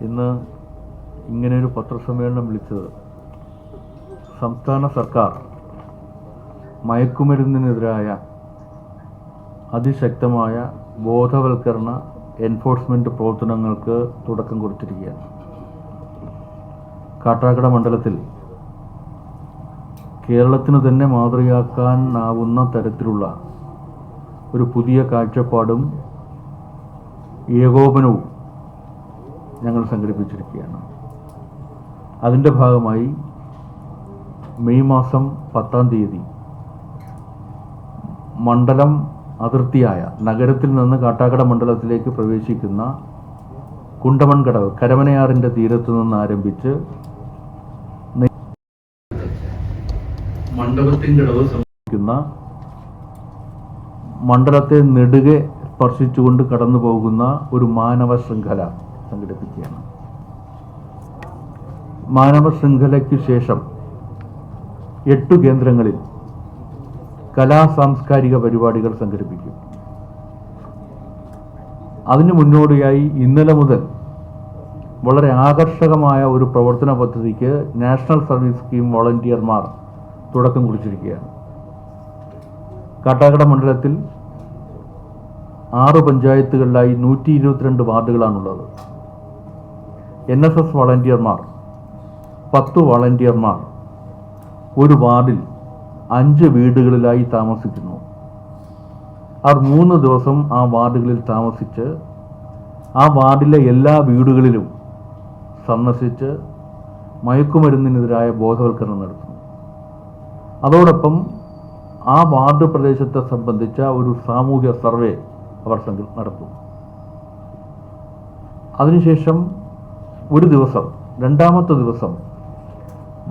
ഇന്ന് ഇങ്ങനെയൊരു പത്രസമ്മേളനം വിളിച്ചത് സംസ്ഥാന സർക്കാർ മയക്കുമരുന്നിനെതിരായ അതിശക്തമായ ബോധവൽക്കരണ എൻഫോഴ്സ്മെന്റ് പ്രവർത്തനങ്ങൾക്ക് തുടക്കം കൊടുത്തിരിക്കുകയാണ് കാട്ടാക്കട മണ്ഡലത്തിൽ കേരളത്തിന് തന്നെ മാതൃകയാക്കാനാവുന്ന തരത്തിലുള്ള ഒരു പുതിയ കാഴ്ചപ്പാടും ഏകോപനവും ഞങ്ങൾ സംഘടിപ്പിച്ചിരിക്കുകയാണ്. അതിന്റെ ഭാഗമായി മെയ് മാസം പത്താം തീയതി മണ്ഡലം അതിർത്തിയായ നഗരത്തിൽ നിന്ന് കാട്ടാക്കട മണ്ഡലത്തിലേക്ക് പ്രവേശിക്കുന്ന കുണ്ടമൺകടവ് കരമനയാറിന്റെ തീരത്ത് നിന്ന് ആരംഭിച്ച് നെ- മണ്ഡപത്തിൻ മണ്ഡലത്തെ നെടുകെ സ്പർശിച്ചുകൊണ്ട് കടന്നു പോകുന്ന ഒരു മാനവ ശൃംഖല. സംഘടിപ്പിക്കുകയാണ്. മാനവ ശൃംഖലയ്ക്ക് ശേഷം എട്ടു കേന്ദ്രങ്ങളിൽ കലാ സാംസ്കാരിക പരിപാടികൾ സംഘടിപ്പിക്കും. അതിന് മുന്നോടിയായി ഇന്നലെ മുതൽ വളരെ ആകർഷകമായ ഒരു പ്രവർത്തന പദ്ധതിക്ക് നാഷണൽ സർവീസ് സ്കീം വോളണ്ടിയർമാർ തുടക്കം കുറിച്ചിരിക്കുകയാണ്. കാട്ടാക്കട മണ്ഡലത്തിൽ ആറ് പഞ്ചായത്തുകളിലായി നൂറ്റി ഇരുപത്തിരണ്ട് വാർഡുകളാണുള്ളത്. എൻ എസ് എസ് വളണ്ടിയർമാർ പത്ത് വളണ്ടിയർമാർ ഒരു വാർഡിൽ അഞ്ച് വീടുകളിലായി താമസിക്കുന്നു. അവർ മൂന്ന് ദിവസം ആ വാർഡുകളിൽ താമസിച്ച് ആ വാർഡിലെ എല്ലാ വീടുകളിലും സന്ദർശിച്ച് മയക്കുമരുന്നിനെതിരായ ബോധവൽക്കരണം നടത്തുന്നു. അതോടൊപ്പം ആ വാർഡ് പ്രദേശത്തെ സംബന്ധിച്ച ഒരു സാമൂഹ്യ സർവേ അവർ നടത്തും അതിനുശേഷം ഒരു ദിവസം രണ്ടാമത്തെ ദിവസം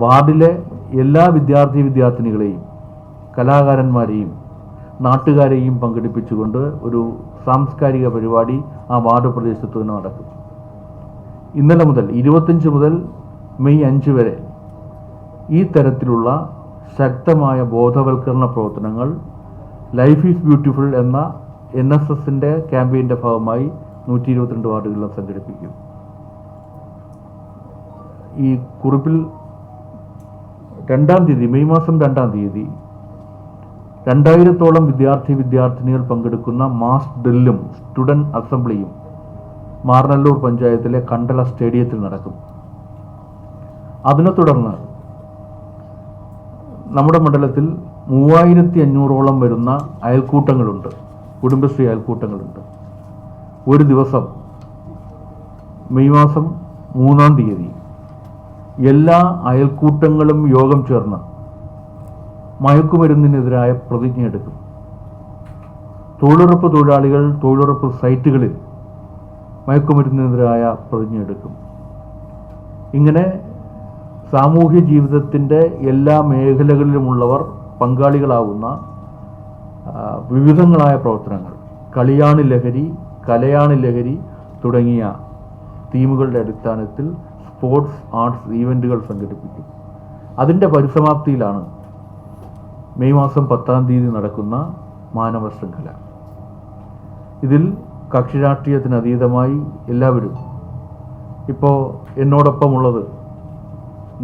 വാർഡിലെ എല്ലാ വിദ്യാർത്ഥി വിദ്യാർത്ഥിനികളെയും കലാകാരന്മാരെയും നാട്ടുകാരെയും പങ്കെടുപ്പിച്ചുകൊണ്ട് ഒരു സാംസ്കാരിക പരിപാടി ആ വാർഡ് പ്രദേശത്ത് തന്നെ നടക്കും. ഇന്നലെ മുതൽ ഇരുപത്തഞ്ച് മുതൽ മെയ് അഞ്ച് വരെ ഈ തരത്തിലുള്ള ശക്തമായ ബോധവൽക്കരണ പ്രവർത്തനങ്ങൾ ലൈഫ് ഈസ് ബ്യൂട്ടിഫുൾ എന്ന എൻ എസ് എസിന്റെ ക്യാമ്പയിന്റെ ഭാഗമായി നൂറ്റി ഇരുപത്തിരണ്ട് വാർഡുകളിലും സംഘടിപ്പിക്കും. ഈ കുറിപ്പിൽ രണ്ടാം തീയതി മെയ് മാസം രണ്ടാം തീയതി രണ്ടായിരത്തോളം വിദ്യാർത്ഥി വിദ്യാർത്ഥിനികൾ പങ്കെടുക്കുന്ന മാസ് ഡ്രില്ലും സ്റ്റുഡന്റ് അസംബ്ലിയും മാർനല്ലൂർ പഞ്ചായത്തിലെ കണ്ടല സ്റ്റേഡിയത്തിൽ നടക്കും. അതിനെ തുടർന്ന് നമ്മുടെ മണ്ഡലത്തിൽ മൂവായിരത്തി അഞ്ഞൂറോളം വരുന്ന അയൽക്കൂട്ടങ്ങളുണ്ട് കുടുംബശ്രീ അയൽക്കൂട്ടങ്ങളുണ്ട്. ഒരു ദിവസം മെയ് മാസം മൂന്നാം തീയതി എല്ലാ അയൽക്കൂട്ടങ്ങളും യോഗം ചേർന്ന് മയക്കുമരുന്നിനെതിരായ പ്രതിജ്ഞയെടുക്കും തൊഴിലുറപ്പ് തൊഴിലാളികൾ തൊഴിലുറപ്പ് സൈറ്റുകളിൽ മയക്കുമരുന്നിനെതിരായ പ്രതിജ്ഞയെടുക്കും ഇങ്ങനെ സാമൂഹ്യ ജീവിതത്തിന്റെ എല്ലാ മേഖലകളിലുമുള്ളവർ പങ്കാളികളാവുന്ന വിവിധങ്ങളായ പ്രവർത്തനങ്ങൾ കളിയാണ് ലഹരി കലയാണ് ലഹരി തുടങ്ങിയ തീമുകളുടെ അടിസ്ഥാനത്തിൽ സ്പോർട്സ് ആർട്സ് ഈവന്റുകൾ സംഘടിപ്പിക്കും. അതിന്റെ പരിസമാപ്തിയിലാണ് മെയ് മാസം പത്താം തീയതി നടക്കുന്ന മാനവ ശൃംഖല ഇതിൽ കക്ഷി രാഷ്ട്രീയത്തിന് അതീതമായി എല്ലാവരും ഇപ്പോൾ എന്നോടൊപ്പമുള്ളത്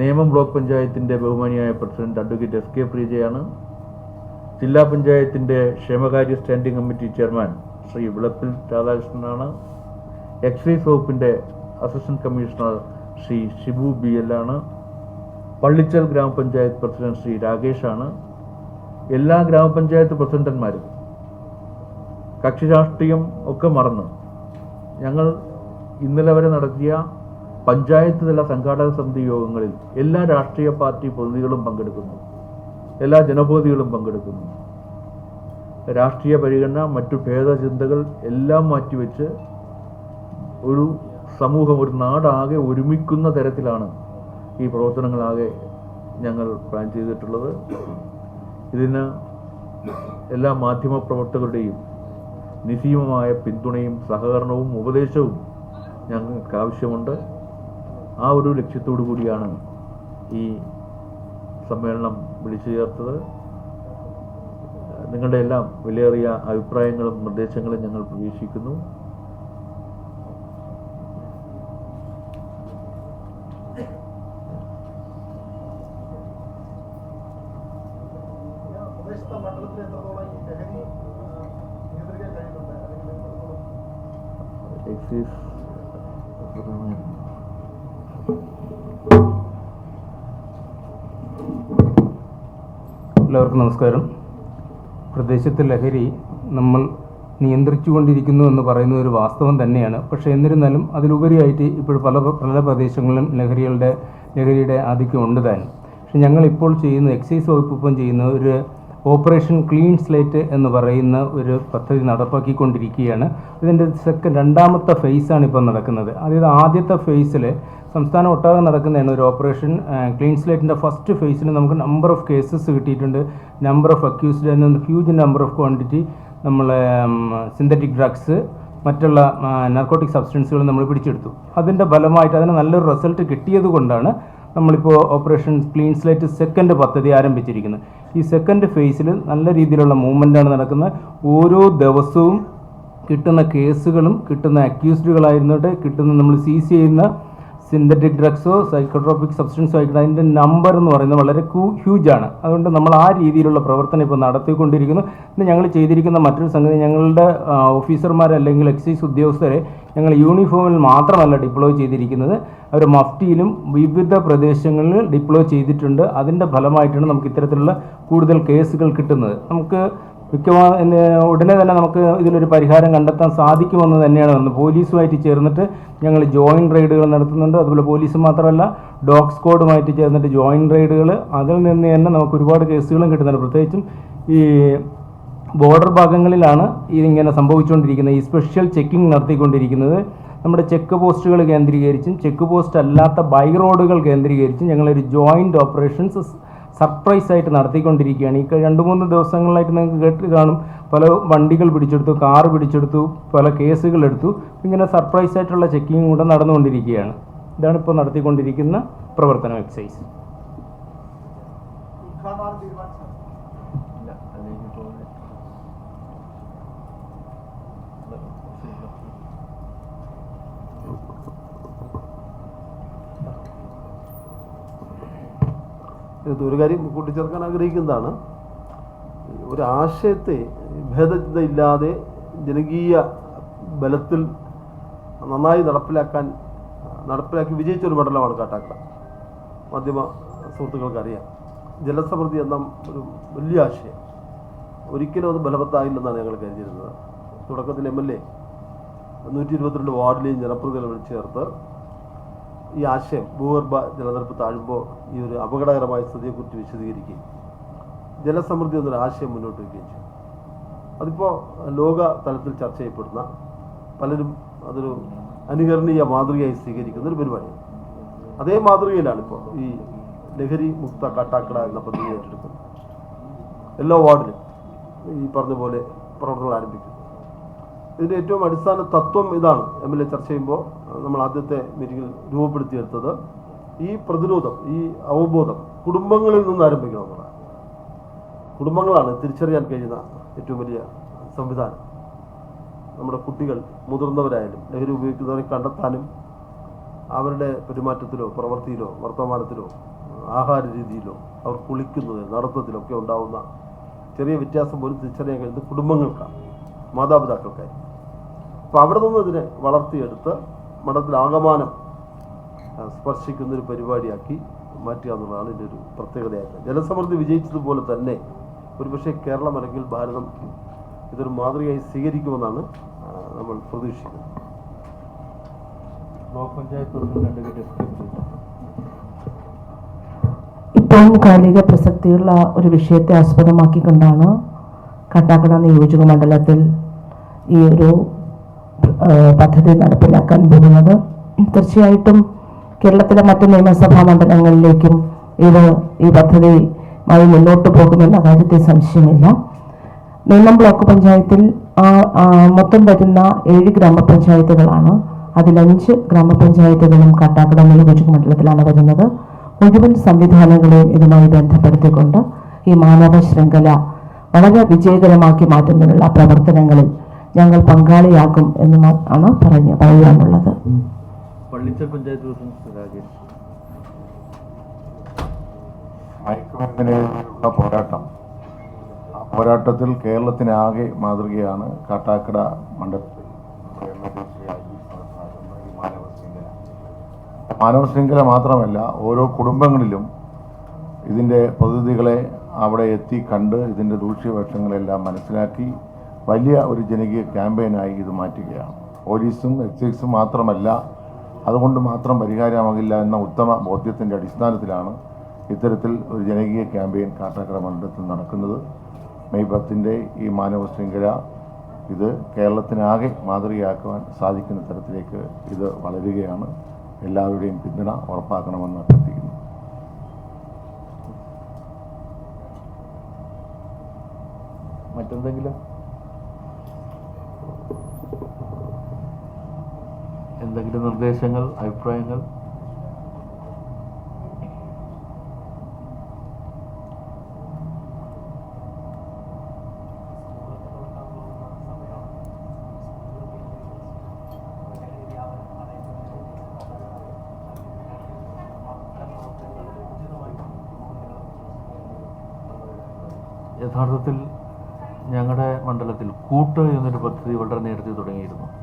നേമം ബ്ലോക്ക് പഞ്ചായത്തിന്റെ ബഹുമാനിയായ പ്രസിഡന്റ് അഡ്വക്കേറ്റ് എസ് കെ പ്രീജയാണ്. ജില്ലാ പഞ്ചായത്തിന്റെ ക്ഷേമകാര്യ standing committee chairman Shri Vilappil രാധാകൃഷ്ണനാണ്. Excise വകുപ്പിന്റെ assistant commissioner Shri Shibu B ആണ്. പള്ളിച്ചൽ ഗ്രാമപഞ്ചായത്ത് പ്രസിഡന്റ് ശ്രീ രാകേഷാണ് എല്ലാ ഗ്രാമപഞ്ചായത്ത് പ്രസിഡന്റന്മാരും കക്ഷി രാഷ്ട്രീയം ഒക്കെ മറന്ന് ഞങ്ങൾ ഇന്നലെ വരെ നടത്തിയ പഞ്ചായത്ത് തല സംഘാടക സമിതി യോഗങ്ങളിൽ എല്ലാ രാഷ്ട്രീയ പാർട്ടി പ്രതിനിധികളും പങ്കെടുക്കുന്നു. എല്ലാ ജനപ്രതിനിധികളും പങ്കെടുക്കുന്നു. രാഷ്ട്രീയ പരിഗണന മറ്റു ഭേദചിന്തകൾ എല്ലാം മാറ്റിവെച്ച് ഒരു സമൂഹം ഒരു നാടാകെ ഒരുമിക്കുന്ന തരത്തിലാണ് ഈ പ്രവർത്തനങ്ങളാകെ ഞങ്ങൾ പ്ലാൻ ചെയ്തിട്ടുള്ളത്. ഇതിന് എല്ലാ മാധ്യമ പ്രവർത്തകരുടെയും നിസീമമായ പിന്തുണയും സഹകരണവും ഉപദേശവും ഞങ്ങൾക്ക് ആവശ്യമുണ്ട്. ആ ഒരു ലക്ഷ്യത്തോടു കൂടിയാണ് ഈ സമ്മേളനം വിളിച്ചു ചേർത്തത്. നിങ്ങളുടെ എല്ലാം വിലയേറിയ അഭിപ്രായങ്ങളും നിർദ്ദേശങ്ങളും ഞങ്ങൾ പ്രതീക്ഷിക്കുന്നു. എല്ലാവർക്കും നമസ്കാരം. പ്രദേശത്തെ ലഹരി നമ്മൾ നിയന്ത്രിച്ചുകൊണ്ടിരിക്കുന്നു എന്ന് പറയുന്ന ഒരു വാസ്തവം തന്നെയാണ്. പക്ഷേ എന്നിരുന്നാലും അതിലുപരിയായിട്ട് ഇപ്പോൾ പല പല പ്രദേശങ്ങളിലും ലഹരികളുടെ ലഹരിയുടെ ആധിക്യം ഉണ്ട് താനും. പക്ഷെ ഞങ്ങളിപ്പോൾ ചെയ്യുന്ന എക്സൈസ് വകുപ്പ് ഇപ്പം ചെയ്യുന്ന ഒരു ഓപ്പറേഷൻ ക്ലീൻ സ്ലേറ്റ് എന്ന് പറയുന്ന ഒരു പദ്ധതി നടപ്പാക്കിക്കൊണ്ടിരിക്കുകയാണ്. ഇതിന്റെ സെക്കൻഡ് രണ്ടാമത്തെ ഫേസാണ് ഇപ്പോൾ നടക്കുന്നത്. അതായത് ആദ്യത്തെ ഫേസിൽ സംസ്ഥാനം ഒട്ടാകെ നടക്കുന്നതാണ് ഒരു ഓപ്പറേഷൻ ക്ലീൻ സ്ലേറ്റിന്റെ ഫസ്റ്റ് ഫേസിൽ നമുക്ക് നമ്പർ ഓഫ് കേസസ് കിട്ടിയിട്ടുണ്ട്. നമ്പർ ഓഫ് അക്യൂസ്ഡ് എന്ന ഹ്യൂജ് നമ്പർ ഓഫ് ക്വാണ്ടിറ്റി നമ്മൾ സിന്തറ്റിക് ഡ്രഗ്സ് മറ്റുള്ള നർക്കോട്ടിക് സബ്സ്റ്റൻസുകൾ നമ്മൾ പിടിച്ചെടുത്തു. അതിന്റെ ഫലമായിട്ട് അതിന് നല്ലൊരു റിസൾട്ട് കിട്ടിയത് കൊണ്ടാണ് നമ്മളിപ്പോൾ ഓപ്പറേഷൻ ക്ലീൻ സ്ലേറ്റ് സെക്കൻഡ് പദ്ധതി ആരംഭിച്ചിരിക്കുന്നത് ഈ സെക്കൻഡ് ഫേസിൽ നല്ല രീതിയിലുള്ള മൂവ്മെന്റാണ് നടക്കുന്നത്. ഓരോ ദിവസവും കിട്ടുന്ന കേസുകളും കിട്ടുന്ന അക്യൂസ്ഡുകളായിരുന്നിട്ട് കിട്ടുന്ന നമ്മൾ സീസ് ചെയ്യുന്ന സിന്തറ്റിക് ഡ്രഗ്സോ സൈക്കോട്രോപിക് സബ്സ്റ്റൻസോ ആയിക്കോട്ടെ അതിന്റെ നമ്പർ എന്ന് പറയുന്നത് വളരെ ഹ്യൂജ് ആണ്. അതുകൊണ്ട് നമ്മൾ ആ രീതിയിലുള്ള പ്രവർത്തനം ഇപ്പോൾ നടത്തിക്കൊണ്ടിരിക്കുന്നു. പിന്നെ ഞങ്ങൾ ചെയ്തിരിക്കുന്ന മറ്റൊരു സംഗതി ഞങ്ങളുടെ ഓഫീസർമാർ അല്ലെങ്കിൽ എക്സൈസ് ഉദ്യോഗസ്ഥരെ ഞങ്ങൾ യൂണിഫോമിൽ മാത്രമല്ല ഡിപ്ലോയ് ചെയ്തിരിക്കുന്നത്. അവർ മഫ്റ്റിയിലും വിവിധ പ്രദേശങ്ങളിൽ ഡിപ്ലോയ് ചെയ്തിട്ടുണ്ട്. അതിന്റെ ഫലമായിട്ടാണ് നമുക്ക് ഇത്തരത്തിലുള്ള കൂടുതൽ കേസുകൾ കിട്ടുന്നത്. നമുക്ക് മിക്കവാറും ഉടനെ തന്നെ നമുക്ക് ഇതിലൊരു പരിഹാരം കണ്ടെത്താൻ സാധിക്കുമെന്ന് തന്നെയാണ് വന്നത് പോലീസുമായിട്ട് ചേർന്നിട്ട് ഞങ്ങൾ ജോയിന്റ് റെയ്ഡുകൾ നടത്തുന്നുണ്ട്. അതുപോലെ പോലീസ് മാത്രമല്ല ഡോഗ് സ്ക്വാഡുമായിട്ട് ചേർന്നിട്ട് ജോയിന്റ് റെയ്ഡുകൾ അതിൽ നിന്ന് തന്നെ നമുക്ക് ഒരുപാട് കേസുകളും കിട്ടുന്നുണ്ട്. പ്രത്യേകിച്ചും ഈ ബോർഡർ ഭാഗങ്ങളിലാണ് ഇതിങ്ങനെ സംഭവിച്ചുകൊണ്ടിരിക്കുന്നത്. ഈ സ്പെഷ്യൽ ചെക്കിംഗ് നടത്തിക്കൊണ്ടിരിക്കുന്നത്. നമ്മുടെ ചെക്ക് പോസ്റ്റുകൾ കേന്ദ്രീകരിച്ചും ചെക്ക് പോസ്റ്റ് അല്ലാത്ത ബൈ റോഡുകൾ കേന്ദ്രീകരിച്ചും ഞങ്ങളൊരു ജോയിന്റ് ഓപ്പറേഷൻസ് സർപ്രൈസ് ആയിട്ട് നടത്തിക്കൊണ്ടിരിക്കുകയാണ്. ഈ രണ്ട് മൂന്ന് ദിവസങ്ങളിലായിട്ട് നിങ്ങൾക്ക് കേട്ട് കാണും. പല വണ്ടികൾ പിടിച്ചെടുത്തു കാർ പിടിച്ചെടുത്തു പല കേസുകൾ എടുത്തു. ഇങ്ങനെ സർപ്രൈസ് ആയിട്ടുള്ള ചെക്കിങ് കൂടെ നടന്നുകൊണ്ടിരിക്കുകയാണ്. ഇതാണ് ഇപ്പോൾ നടത്തിക്കൊണ്ടിരിക്കുന്ന പ്രവർത്തനം എക്സൈസ് ഉദ്ഘാടനം തീരുമാനിച്ചത് ഇല്ല അല്ലെങ്കിൽ പോലെ ഇത് ഒരു കാര്യം കൂട്ടിച്ചേർക്കാൻ ആഗ്രഹിക്കുന്നതാണ്. ഒരു ആശയത്തെ ഭേദത്തില്ലാതെ ജനകീയ ബലത്തിൽ നന്നായി നടപ്പിലാക്കാൻ നടപ്പിലാക്കി വിജയിച്ച ഒരു മണ്ഡലമാണ് കാട്ടാക്കട. മാധ്യമ സുഹൃത്തുക്കൾക്ക് അറിയാം ജലസമൃദ്ധി എന്ന ഒരു വലിയ ആശയം. ഒരിക്കലും അത് ബലവത്തായില്ലെന്നാണ് ഞങ്ങൾ കരുതിയിരുന്നത്. തുടക്കത്തിൽ എം എൽ എ നൂറ്റി ഇരുപത്തിരണ്ട് വാർഡിലെയും ജനപ്രതിനിധികൾ ചേർത്ത് ഈ ആശയം ഭൂഗർഭ ജലനിരപ്പ് താഴുമ്പോൾ ഈ ഒരു അപകടകരമായ സ്ഥിതിയെക്കുറിച്ച് വിശദീകരിക്കുകയും ജലസമൃദ്ധി എന്നൊരു ആശയം മുന്നോട്ട് വയ്ക്കുകയും ചെയ്തു. അതിപ്പോൾ ലോക തലത്തിൽ ചർച്ച ചെയ്യപ്പെടുന്ന പലരും അതൊരു അനുകരണീയ മാതൃകയായി സ്വീകരിക്കുന്ന ഒരു പരിപാടിയാണ്. അതേ മാതൃകയിലാണ് ഇപ്പോൾ ഈ ലഹരി മുക്ത കാട്ടാക്കട എന്ന പദ്ധതി ഏറ്റെടുക്കുന്നത്. എല്ലാ വാർഡിലും ഈ പറഞ്ഞ പോലെ പ്രവർത്തനങ്ങൾ ആരംഭിക്കും ഇതിന്റെ ഏറ്റവും അടിസ്ഥാന തത്വം ഇതാണ്. എം എൽ എ ചർച്ച ചെയ്യുമ്പോൾ നമ്മൾ ആദ്യത്തെ മീറ്റിംഗിൽ രൂപപ്പെടുത്തിയെടുത്തത് ഈ പ്രതിരോധം ഈ അവബോധം കുടുംബങ്ങളിൽ നിന്ന് ആരംഭിക്കണമെന്നുള്ളതാണ് കുടുംബങ്ങളാണ് തിരിച്ചറിയാൻ കഴിയുന്ന ഏറ്റവും വലിയ സംവിധാനം. നമ്മുടെ കുട്ടികൾ മുതിർന്നവരായാലും ലഹരി ഉപയോഗിക്കുന്നവരെ കണ്ടെത്താനും അവരുടെ പെരുമാറ്റത്തിലോ പ്രവൃത്തിയിലോ വർത്തമാനത്തിലോ ആഹാര രീതിയിലോ അവർ കുളിക്കുന്നത് നടത്തത്തിലൊക്കെ ഉണ്ടാവുന്ന ചെറിയ വ്യത്യാസം പോലും തിരിച്ചറിയാൻ കഴിയുന്നത് കുടുംബങ്ങൾക്കാണ് മാതാപിതാക്കൾക്കായി അപ്പോൾ അവിടെ നിന്ന് ഇതിനെ വളർത്തിയെടുത്ത് മഠത്തിൽ ആകമാനം സ്പർശിക്കുന്ന ഒരു പരിപാടിയാക്കി മാറ്റുക എന്നുള്ളതാണ് ഇതിന്റെ ഒരു പ്രത്യേകതയായിട്ട്. ജലസമൃദ്ധി വിജയിച്ചതുപോലെ തന്നെ ഒരുപക്ഷെ കേരളം അല്ലെങ്കിൽ ഭാരതം ഇതൊരു മാതൃകയായി സ്വീകരിക്കുമെന്നാണ് നമ്മൾ പ്രതീക്ഷിക്കുന്നത്. ബ്ലോക്ക് പഞ്ചായത്ത് കാലിക പ്രസക്തിയുള്ള ഒരു വിഷയത്തെ ആസ്പദമാക്കിക്കൊണ്ടാണ് കട്ടാക്കട നിയോജക മണ്ഡലത്തിൽ ഈ ഒരു പദ്ധതി നടപ്പിലാക്കാൻ പോകുന്നത്. തീർച്ചയായിട്ടും കേരളത്തിലെ മറ്റ് നിയമസഭാ മണ്ഡലങ്ങളിലേക്കും ഇത് ഈ പദ്ധതിയുമായി മുന്നോട്ട് പോകുമെന്ന കാര്യത്തിൽ സംശയമില്ല. നിയമം ബ്ലോക്ക് പഞ്ചായത്തിൽ മൊത്തം വരുന്ന ഏഴ് ഗ്രാമപഞ്ചായത്തുകളാണ്. അതിലഞ്ച് ഗ്രാമപഞ്ചായത്തുകളും കാട്ടാക്കട നിയോജക മണ്ഡലത്തിലാണ് വരുന്നത്. മുഴുവൻ സംവിധാനങ്ങളെയും ഇതുമായി ബന്ധപ്പെടുത്തിക്കൊണ്ട് ഈ മാനവ ശൃംഖല വളരെ വിജയകരമാക്കി മാറ്റുന്നതിനുള്ള പ്രവർത്തനങ്ങളിൽ ഞങ്ങൾ പങ്കാളിയാകും എന്ന് ആണ് പറഞ്ഞ് പറയാനുള്ളത്. മയക്കുമരുന്നിനെതിരെയുള്ള പോരാട്ടം. ആ പോരാട്ടത്തിൽ കേരളത്തിനാകെ മാതൃകയാണ് കാട്ടാക്കട മണ്ഡലത്തിൽ മാനവ ശൃംഖല മാനവ ശൃംഖല മാത്രമല്ല ഓരോ കുടുംബങ്ങളിലും ഇതിന്റെ പദ്ധതികളെ അവിടെ എത്തി കണ്ട് ഇതിന്റെ ദൂഷ്യവശങ്ങളെല്ലാം മനസ്സിലാക്കി വലിയ ഒരു ജനകീയ ക്യാമ്പയിനായി ഇത് മാറ്റുകയാണ്. പോലീസും എക്സൈസും മാത്രമല്ല അതുകൊണ്ട് മാത്രം പരിഹാരമാകില്ല എന്ന ഉത്തമ ബോധ്യത്തിന്റെ അടിസ്ഥാനത്തിലാണ് ഇത്തരത്തിൽ ഒരു ജനകീയ ക്യാമ്പയിൻ കാട്ടാക്കട മണ്ഡലത്തിൽ നടക്കുന്നത്. മെയ് പത്തിന്റെ ഈ മാനവ ശൃംഖല ഇത് കേരളത്തിനാകെ മാതൃകയാക്കുവാൻ സാധിക്കുന്ന തരത്തിലേക്ക് ഇത് വളരുകയാണ്. എല്ലാവരുടെയും പിന്തുണ ഉറപ്പാക്കണമെന്ന് അഭ്യർത്ഥിക്കുന്നു. മറ്റെന്തെങ്കിലും? എന്തെങ്കിലും നിർദ്ദേശങ്ങൾ അഭിപ്രായങ്ങൾ? യഥാർത്ഥത്തിൽ ഞങ്ങളുടെ മണ്ഡലത്തിൽ കൂട്ട് എന്നൊരു പദ്ധതി വളരെ നേരത്തെ തുടങ്ങിയിരുന്നു.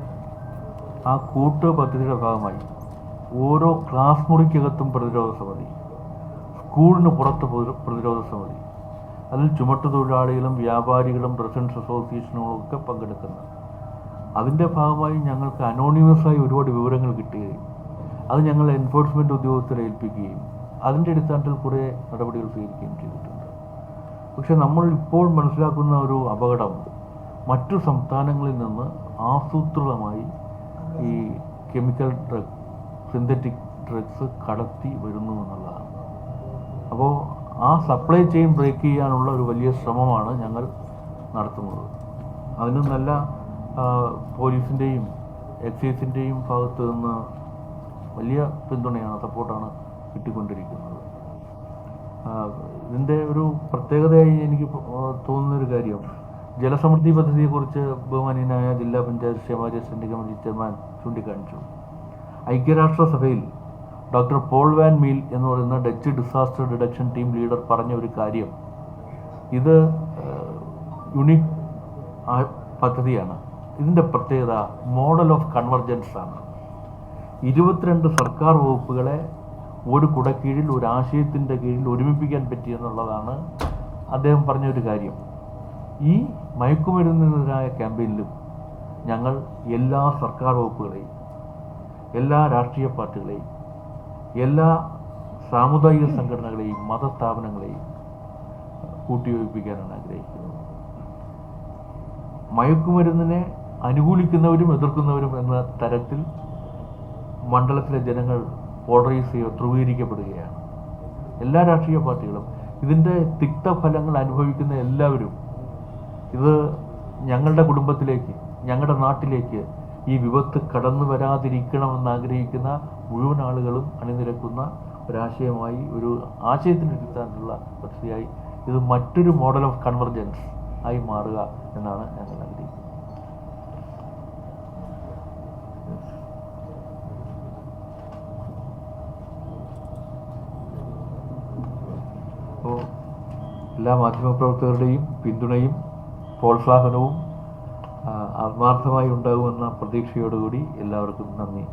ആ കൂട്ട് പദ്ധതിയുടെ ഭാഗമായി ഓരോ ക്ലാസ് മുറിക്കകത്തും പ്രതിരോധ സമിതി സ്കൂളിന് പുറത്ത് പ്രതിരോധ സമിതി അതിൽ ചുമട്ടു തൊഴിലാളികളും വ്യാപാരികളും റെസിഡൻസ് അസോസിയേഷനുകളും ഒക്കെ പങ്കെടുക്കുന്നു. അതിന്റെ ഭാഗമായി ഞങ്ങൾക്ക് അനോണിമസായി ഒരുപാട് വിവരങ്ങൾ കിട്ടുകയും അത് ഞങ്ങൾ എൻഫോഴ്സ്മെന്റ് ഉദ്യോഗസ്ഥരെ ഏൽപ്പിക്കുകയും അതിന്റെ അടിസ്ഥാനത്തിൽ കുറേ നടപടികൾ സ്വീകരിക്കുകയും ചെയ്തിട്ടുണ്ട്. പക്ഷെ നമ്മൾ ഇപ്പോൾ മനസ്സിലാക്കുന്ന ഒരു അപകടം മറ്റു സംസ്ഥാനങ്ങളിൽ നിന്ന് ആസൂത്രിതമായി ഈ കെമിക്കൽ ഡ്രഗ് സിന്തറ്റിക് ഡ്രഗ്സ് കടത്തി വരുന്നു എന്നുള്ളതാണ്. അപ്പോൾ ആ സപ്ലൈ ചെയിൻ ബ്രേക്ക് ചെയ്യാനുള്ള ഒരു വലിയ ശ്രമമാണ് ഞങ്ങൾ നടത്തുന്നത്. അതിന് നല്ല പോലീസിന്റെയും എക്സൈസിന്റെയും ഭാഗത്ത് നിന്ന് വലിയ പിന്തുണയാണ് സപ്പോർട്ടാണ് കിട്ടിക്കൊണ്ടിരിക്കുന്നത്. ഇതിന്റെ ഒരു പ്രത്യേകതയായി എനിക്ക് തോന്നുന്നൊരു കാര്യം ജലസമൃദ്ധി പദ്ധതിയെക്കുറിച്ച് ബഹുമാനീയനായ ജില്ലാ പഞ്ചായത്ത് ക്ഷേമാര്യ സ്റ്റാൻഡിംഗ് കമ്മിറ്റി ചെയർമാൻ ചൂണ്ടിക്കാണിച്ചു. ഐക്യരാഷ്ട്രസഭയിൽ ഡോക്ടർ പോൾ വാൻ മീൽ എന്ന് പറയുന്ന Dutch disaster deduction team leader പറഞ്ഞ ഒരു കാര്യം. ഇത് യുണീക് പദ്ധതിയാണ്. ഇതിന്റെ പ്രത്യേകത മോഡൽ ഓഫ് കൺവർജൻസ് ആണ്. ഇരുപത്തിരണ്ട് സർക്കാർ വകുപ്പുകളെ ഒരു കുടക്കീഴിൽ ഒരു ആശയത്തിന്റെ കീഴിൽ ഒരുമിപ്പിക്കാൻ പറ്റിയെന്നുള്ളതാണ് അദ്ദേഹം പറഞ്ഞ ഒരു കാര്യം. ഈ മയക്കുമരുന്നിനെതിരായ ക്യാമ്പയിനിലും ഞങ്ങൾ എല്ലാ സർക്കാർ വകുപ്പുകളെയും എല്ലാ രാഷ്ട്രീയ പാർട്ടികളെയും എല്ലാ സാമുദായിക സംഘടനകളെയും മതസ്ഥാപനങ്ങളെയും കൂട്ടിയോജിപ്പിക്കാനാണ് ആഗ്രഹിക്കുന്നത്. മയക്കുമരുന്നിനെ അനുകൂലിക്കുന്നവരും എതിർക്കുന്നവരും എന്ന തരത്തിൽ മണ്ഡലത്തിലെ ജനങ്ങൾ പോളറൈസ് ചെയ്യുക ധ്രുവീകരിക്കപ്പെടുകയാണ്. എല്ലാ രാഷ്ട്രീയ പാർട്ടികളും ഇതിന്റെ തിക്തഫലങ്ങൾ അനുഭവിക്കുന്ന എല്ലാവരും ഇത് ഞങ്ങളുടെ കുടുംബത്തിലേക്ക് ഞങ്ങളുടെ നാട്ടിലേക്ക് ഈ വിപത്ത് കടന്നു വരാതിരിക്കണമെന്ന് ആഗ്രഹിക്കുന്ന മുഴുവൻ ആളുകളും അണിനിരക്കുന്ന ഒരാശയമായി ഒരു അടിസ്ഥാനത്തിലുള്ള പദ്ധതിയായി ഇത് മറ്റൊരു മോഡൽ ഓഫ് കൺവർജൻസ് ആയി മാറുക എന്നാണ് ഞങ്ങൾ ആഗ്രഹിക്കുന്നത്. അപ്പോൾ എല്ലാ മാധ്യമപ്രവർത്തകരുടെയും പിന്തുണയും പ്രോത്സാഹനവും ആത്മാർത്ഥമായി ഉണ്ടാകുമെന്ന പ്രതീക്ഷയോടുകൂടി എല്ലാവർക്കും നന്ദി.